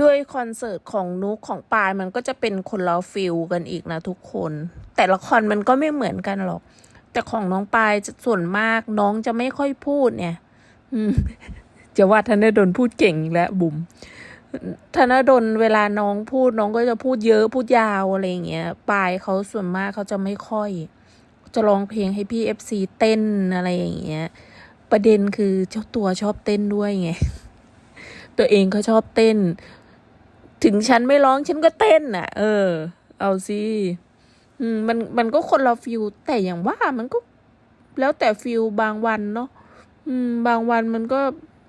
ด้วยคอนเสิร์ตของนุกของปายมันก็จะเป็นคนละฟิลกันอีกนะทุกคน แต่ละคอนมันก็ไม่เหมือนกันหรอก แต่ของน้องปายจะส่วนมากน้องจะไม่ค่อยพูดเนี่ยจะว่าธนดลพูดเก่งอีกแล้วบุ๋มธนดลเวลาน้องพูดน้องก็จะพูดเยอะพูดยาวอะไรอย่างเงี้ยปายเขาส่วนมากเขาจะไม่ค่อย จะร้องเพลงให้พี่เอฟซีเต้นอะไรอย่างเงี้ย ประเด็นคือเจ้าตัวชอบเต้นด้วยไง ตัวเองก็ชอบเต้น ถึงฉันไม่ร้องฉันก็เต้นน่ะ เออ เอาสิมันมันก็คนละฟิลแต่อย่างว่ามันก็ แล้วแต่ฟิลบางวันเนาะอืมบางวันมันก็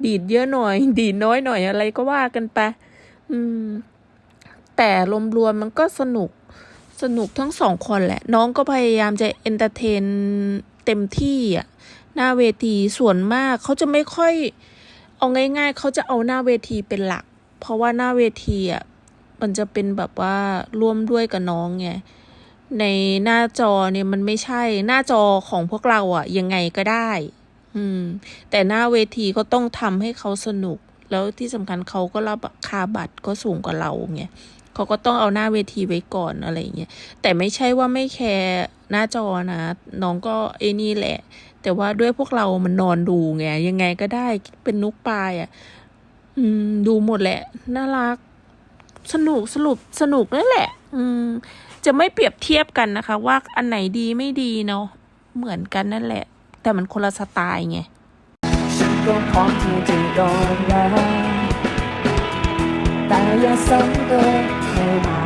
ดีดเยอะหน่อย ดีดน้อยหน่อยอะไรก็ว่ากันไปอืม แต่รวมๆมันก็สนุก สนุกทั้งสองคนแหละ น้องก็พยายามจะเอนเตอร์เทนเต็มที่อะ หน้าเวทีส่วนมากเขาจะไม่ค่อย เอาง่าย ๆเขาจะเอาหน้าเวทีเป็นหลัก เพราะว่าหน้าเวทีอะ มันจะเป็นแบบว่าร่วมด้วยกับน้องไงในหน้าจอเนี่ยมันไม่ใช่หน้าจอของพวกเราอะยังไงก็ได้ อืม แต่หน้าเวทีก็ต้องทำให้เขาสนุก แล้วที่สำคัญเขาก็รับคาบัตรก็สูงกว่าเราไงเขาก็ต้องเอาหน้าเวทีไว้ก่อนอะไรอย่างเงี้ยแต่ไม่ใช่ว่าไม่แคร์หน้าจอนะ น้องก็ไอ้นี่แหละ แต่ว่าด้วยพวกเรามันนอนดูไงยังไงก็ได้เป็นนุกปลายอะ อืม ดูหมดแหละ น่ารัก สนุกสรุปสนุกนั่นแหละ อืม จะไม่เปรียบเทียบกันนะคะ ว่าอันไหนดีไม่ดีเนาะเหมือนกันนั่นแหละ แต่มันคนละสไตล์ไงฉันก็พร้อมที่จะยอมรับแต่อย่าซ้ำเติมให้มา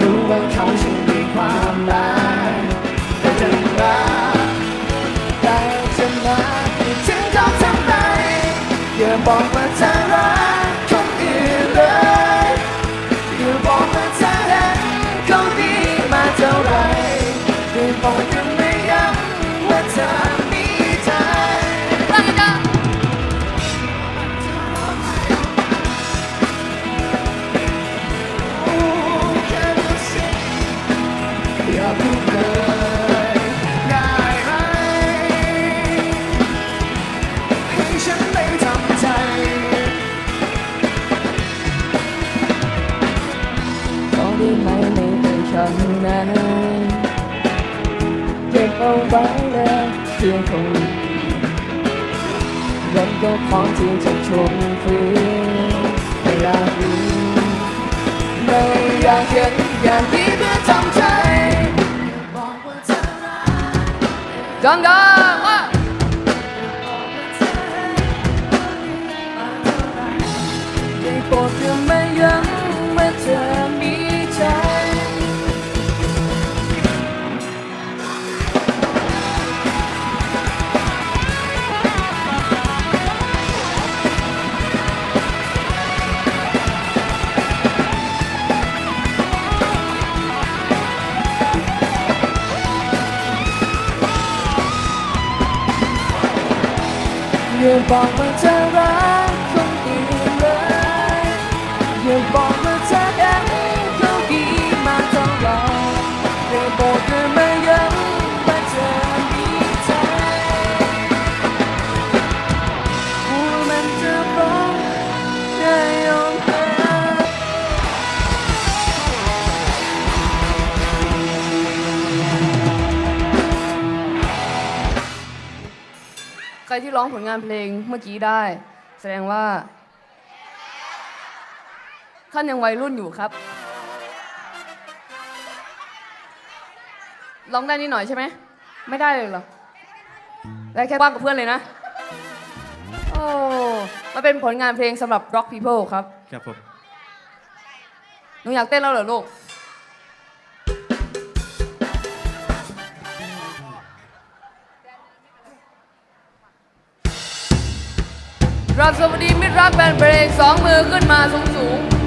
รู้ว่าเขาฉันมีความรักแต่จะรักแต่จะรักถึงเขาทำไมอย่าบอกว่าเธอรัก บอกกันไม่ย้ำว่าเธอมีใจอย่าพูดเลยได้ไหมให้ฉันไม่ทำใจ ขอได้ไหมในเป็นฉันนั้น เก็บเอาไว้เลยเพียงคนยันก็พร้อมที่จะช ยู่บอกมันจะรัก ใครที่ร้องผลงานเพลงเมื่อกี้ได้ แสดงว่าท่านยังวัยรุ่นอยู่ครับร้องได้นิดหน่อยใช่ไหม ไม่ได้เลยเหรอ ได้แค่ว่างกับเพื่อนเลยนะ โอ้มันเป็นผลงานเพลงสำหรับ Rock People ครับ ครับผม หนูอยากเต้นแล้วเหรอลูก รับสวัสดีมิตรรักแฟนเพลงสองมือขึ้นมาสูงสูง